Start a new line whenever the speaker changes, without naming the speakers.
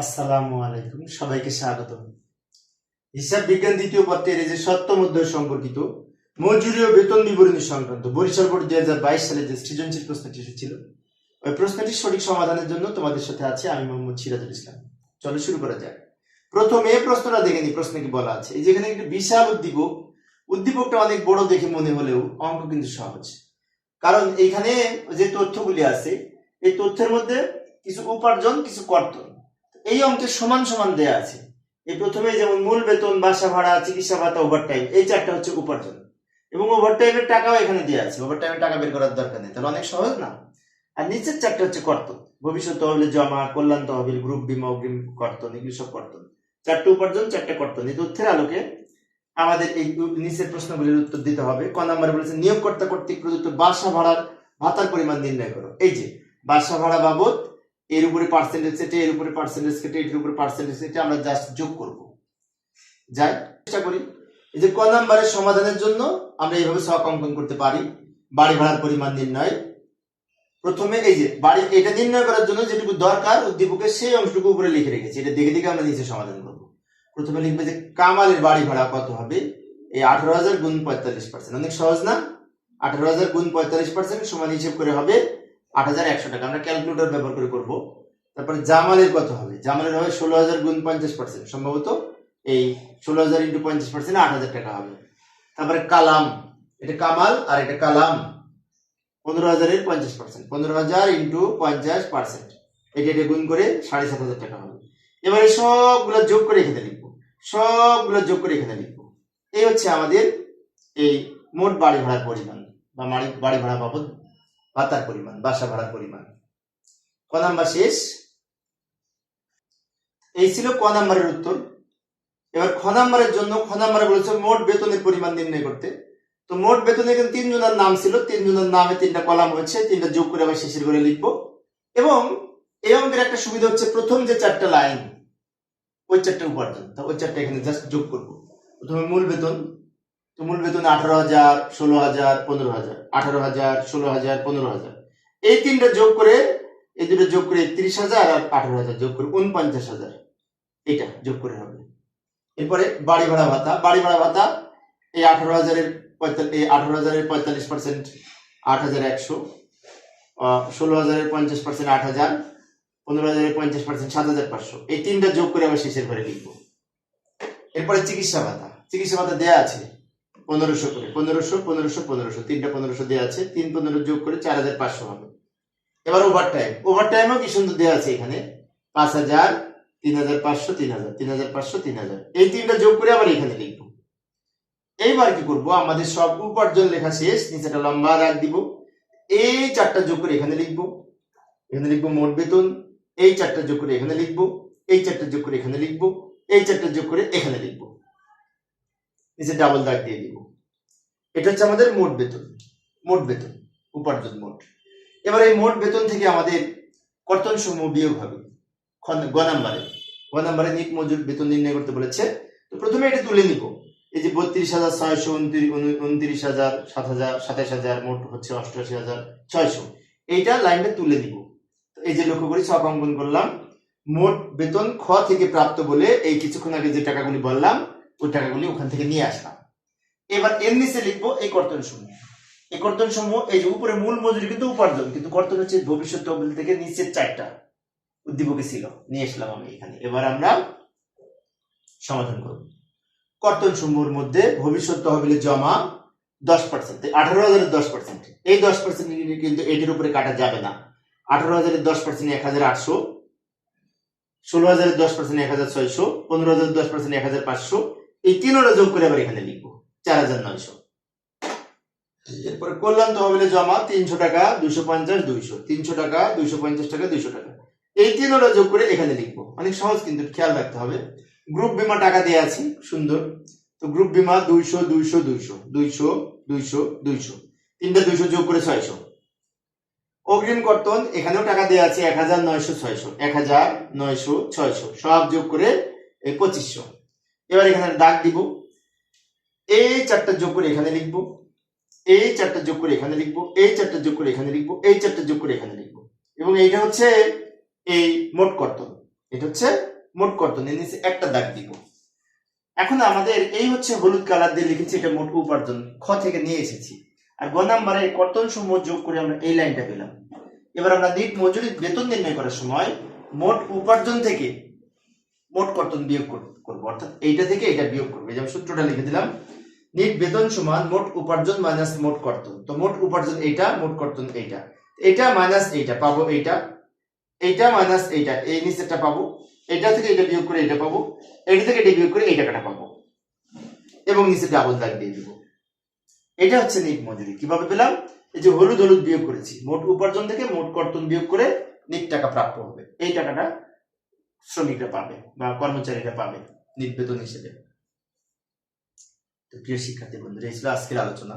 আসসালামু আলাইকুম, সবাইকে স্বাগত হিসাব বিজ্ঞান দ্বিতীয় পত্রের যে সত্য মধ্যে সম্পর্কিত মজুরি ও বেতন বিবরণী সংক্রান্ত বরিশাল বোর্ড দুই হাজার বাইশ সালে যে সৃজনশীল প্রশ্নটি এসেছিল, ওই প্রশ্নটির সঠিক সমাধানের জন্য তোমাদের সাথে আছে আমি মোহাম্মদ সিরাজুল ইসলাম। চলো শুরু করা যাক। প্রথমে প্রশ্নটা দেখে নি প্রশ্নে কি বলা আছে। এই যেখানে একটি বিশাল উদ্দীপক, উদ্দীপকটা অনেক বড় দেখে মনে হলেও অঙ্ক কিন্তু সহজ। কারণ এইখানে যে তথ্যগুলি আছে, এই তথ্যের মধ্যে কিছু উপার্জন, কিছু কর্তন। এই অঙ্কের সমান সমান দেয়া আছে। এই প্রথমে যেমন মূল বেতন, বাসা ভাড়া, চিকিৎসা ভাতা ওভারটাইম এই চারটা হচ্ছে উপার্জন। এবং ওভারটাইমের টাকাও এখানে দেওয়া আছে। ওভারটাইমের টাকা বের করার দরকার নেই, তাহলে অনেক সহজ না? আর নিচের চারটা হচ্ছে কর্তন ভবিষ্যৎ তহবিলে জমা, কল্যাণ তহবিল গ্রুপ বিমা অগ্রিম কর্তন, এগুলো সব কর্তন। চারটে উপার্জন, চারটে কর্তন। এই তথ্যের আলোকে আমাদের এই নিচের প্রশ্নগুলির উত্তর দিতে হবে। ক নাম্বারে বলেছে, নিয়োগকর্তা কর্তৃক প্রদত্ত বাসা ভাড়ার ভাতার পরিমাণ নির্ণয় করো। এই যে, বাসা ভাড়া বাবদ এর উপরে পার্সেন্টেজ কেটে এর উপরে পার্সেন্টেজ কেটে এর উপরে পার্সেন্টেজ কেটে আমরা জাস্ট যোগ করব। যাই, চেষ্টা করি। এই যে ক নাম্বারের সমাধানের জন্য আমরা এইভাবে ছক অঙ্কন করতে পারি। বাড়ি ভাড়ার পরিমাণ নির্ণয়। প্রথমে এই যে বাড়ি, এটা নির্ণয় করার জন্য যেটুকু দরকার, উদ্দীপকের সেই অংশটুকু উপরে লিখে রেখেছি। এটা দেখে দেখে আমরা নিচে সমাধান করব। প্রথমে লিখবে যে কামালের বাড়ি ভাড়া কত হবে? এই আঠারো হাজার গুণ পঁয়তাল্লিশ পার্সেন্ট অনেক সহজ না? আঠারো হাজার গুণ পঁয়তাল্লিশ পার্সেন্ট সমান হিসেব করে হবে আট হাজার একশো টাকা। আমরা ক্যালকুলেটর ব্যবহার করে করব। তারপরে জামালের কত হবে? জামালের হবে ষোলো হাজার গুণ পঞ্চাশ পার্সেন্ট সম্ভবত এই ষোলো হাজার ইন্টু পঞ্চাশ পার্সেন্ট আট হাজার টাকা হবে। তারপরে কালাম। এটা কামাল আর এটা কালাম। পনেরো হাজারের পঞ্চাশ পার্সেন্ট পনেরো হাজার ইন্টু পঞ্চাশ পার্সেন্ট এটা এটা গুণ করে সাড়ে সাত হাজার টাকা হবে। এবারে সবগুলো যোগ করে এখানে লিখব। সবগুলো যোগ করে এখানে লিখব। এই হচ্ছে আমাদের এই মোট বাড়ি ভাড়ার পরিমাণ বা বাড়ি ভাড়া বাবদ ভাতার পরিমাণ, বাসা ভাড়ার পরিমাণ। ক নাম্বার শেষ? এই ছিল ক নাম্বারের উত্তর। এবার খ নাম্বারের জন্য, খ নাম্বারে বলেছে মোট বেতনের পরিমাণ নির্ণয় করতে। তো মোট বেতনে এখানে তিনজনের নাম ছিল তিনজনের নামে তিনটা কলাম হচ্ছে তিনটা যোগ করে আবার শেষের করে লিখব। এবং এই অঙ্কের একটা সুবিধা হচ্ছে, প্রথম যে চারটা লাইন, ওই চারটা উপার্জন ওই চারটা এখানে জাস্ট যোগ করব। প্রথমে মূল বেতন তো মূল বেতন আঠারো হাজার, ষোলো হাজার, পনেরো হাজার। আঠারো হাজার, ষোলো হাজার, পনেরো হাজার। এই তিনটা যোগ করে, এই দুটো যোগ করে তিরিশ হাজার আর আঠারো হাজার যোগ করে উনপঞ্চাশ হাজার। এটা যোগ করে হবে। এরপরে বাড়ি ভাড়া ভাতা। বাড়ি ভাড়া ভাতা, এই আঠারো হাজারের এই আঠারো হাজারের পঁয়তাল্লিশ পার্সেন্ট আট হাজার একশো। ষোলো হাজারের পঞ্চাশ পার্সেন্ট আট হাজার, পনেরো হাজারের পঞ্চাশ পার্সেন্ট সাত হাজার পাঁচশো। এই তিনটা যোগ করে আবার শেষের ঘরে লিখব। এরপরে চিকিৎসা ভাতা। চিকিৎসা ভাতা দেয়া আছে। পনেরোশো করে, পনেরোশো পনেরোশো পনেরোশো। তিনটা পনেরোশো দেওয়া আছে, তিন পনেরো যোগ করে চার হাজার পাঁচশো হবে। এবার ওভার টাইম ওভার টাইমও কি সুন্দর দেওয়া আছে এখানে? পাঁচ হাজার, তিন হাজার পাঁচশো, তিন হাজার তিন হাজার পাঁচশো, তিন হাজার। এই তিনটা যোগ করে আবার এখানে লিখব। এইবার কি করব? আমাদের সব উপার্জন লেখা শেষ নিচেটা লম্বা রাখ দিব। এই চারটা যোগ করে এখানে লিখব। এখানে লিখব মোট বেতন। এই চারটা যোগ করে এখানে লিখব। এই চারটা যোগ করে এখানে লিখব। এই চারটা যোগ করে এখানে লিখব। নিচে ডাবল দাগ দিয়ে দিব? এটা হচ্ছে আমাদের মোট বেতন মোট বেতন, উপার্জন মোট। এবার এই মোট বেতন থেকে আমাদের কর্তন সমূহ বিয়োগ হবে গ নাম্বারে। গ নাম্বারে নিট মজুর বেতন নির্ণয় করতে বলেছে। তো প্রথমে এটা তুলে নিব। এই যে বত্রিশ হাজার ছয়শো উনত্রিশ হাজার, সাত হাজার, সাতাশ হাজার, মোট হচ্ছে অষ্টআশি হাজার ছয়শো। এইটা লাইনটা তুলে দিব এই যে লক্ষ্য করি ছক অঙ্কন করলাম। মোট বেতন খ থেকে প্রাপ্ত বলে এই কিছুক্ষণ আগে যে টাকাগুলি বললাম ওই টাকাগুলি ওখান থেকে নিয়ে আসলাম। এবার এর নিচে লিখব এই কর্তন সমূহ। এই কর্তন সমূহ, এই যে উপরে মূল মজুরি কিন্তু উপার্জন, কিন্তু কর্তন হচ্ছে ভবিষ্যৎ তহবিল থেকে নিচের চারটা উদ্দীপকে ছিল। নিয়ে আসলাম আমি এখানে। এবার আমরা সমাধান করব। কর্তন সমূহের মধ্যে ভবিষ্যৎ তহবিলে জমা দশ পার্সেন্ট আঠারো হাজারের দশ পার্সেন্ট এই দশ পার্সেন্ট কিন্তু এটির উপরে কাটা যাবে না। আঠারো হাজারের দশ পার্সেন্ট এক হাজার আটশো, ষোলো হাজারের দশ পার্সেন্ট এক হাজার ছয়শো, পনেরো হাজার দশ পার্সেন্ট এক হাজার পাঁচশো এই তিনোটা যোগ করে আবার এখানে লিখব, চার হাজার নয়শো। এরপরে কল্যাণ তহবিলে জমা তিনশো টাকা, দুইশো পঞ্চাশ, দুইশো। তিনশো টাকা, দুইশো পঞ্চাশ টাকা, দুইশো টাকা। এই তিনোটা যোগ করে এখানে লিখব। অনেক সহজ কিন্তু, খেয়াল রাখতে হবে। গ্রুপ বিমা টাকা দিয়ে আছি, সুন্দর। তো গ্রুপ বিমা দুইশো দুইশো দুইশো। দুইশো দুইশো দুইশো। তিনটা দুইশো যোগ করে ছয়শো। অগ্রিম কর্তন, এখানেও টাকা দেওয়া আছে, এক হাজার নয়শো ছয়শো। এক হাজার নয়শো ছয়শো। সব যোগ করে পঁচিশশো। এবার এখানে দাগ দিব। এই চারটা যোগ করে এখানে লিখব। এই চারটা যোগ করে এখানে লিখব। এই চারটা যোগ করে এখানে লিখব। এই চারটা যোগ করে এখানে লিখব। এবং এইটা হচ্ছে এই মোট কর্তন। এটা হচ্ছে মোট কর্তন। এর নিচে একটা দাগ দিব। এখন আমাদের এই হচ্ছে হলুদ কালার দিয়ে লিখেছি এটা মোট উপার্জন। খ থেকে নিয়ে এসেছি। আর গ নাম্বারে কর্তন সমূহ যোগ করে আমরা এই লাইনটা পেলাম। এবার আমরা নিট মজুরি বেতন নির্ণয় করার সময় মোট উপার্জন থেকে মোট কর্তন বিয়োগ কর- করব? অর্থাৎ এইটা থেকে এটা বিয়োগ করব। যেমন সূত্রটা লিখে দিলাম, নিট বেতন সমান মোট উপার্জন মাইনাস মোট কর্তন তো মোট উপার্জন এইটা, মোট কর্তন এইটা। এটা মাইনাস এইটা, পাবো এইটা। এইটা মাইনাস এইটা, এই নিচেরটা পাবো। এটা থেকে এটা বিয়োগ করে এটা পাবো। এটা থেকে এটা বিয়োগ করে এই টাকাটা পাবো। এবং নিচে ডাবল দাগ দিয়ে দিব। এটা হচ্ছে নিট মজুরি। কীভাবে পেলাম? এই যে হলুদ হলুদ বিয়োগ করেছি। মোট উপার্জন থেকে মোট কর্তন বিয়োগ করে নিট টাকা প্রাপ্য হবে। এই টাকাটা শ্রমিকরা পাবে বা কর্মচারীরা পাবে নির্বেতন বেতন হিসেবে প্রিয় শিক্ষার্থী বন্ধুরা, এই ছিল আজকের আলোচনা।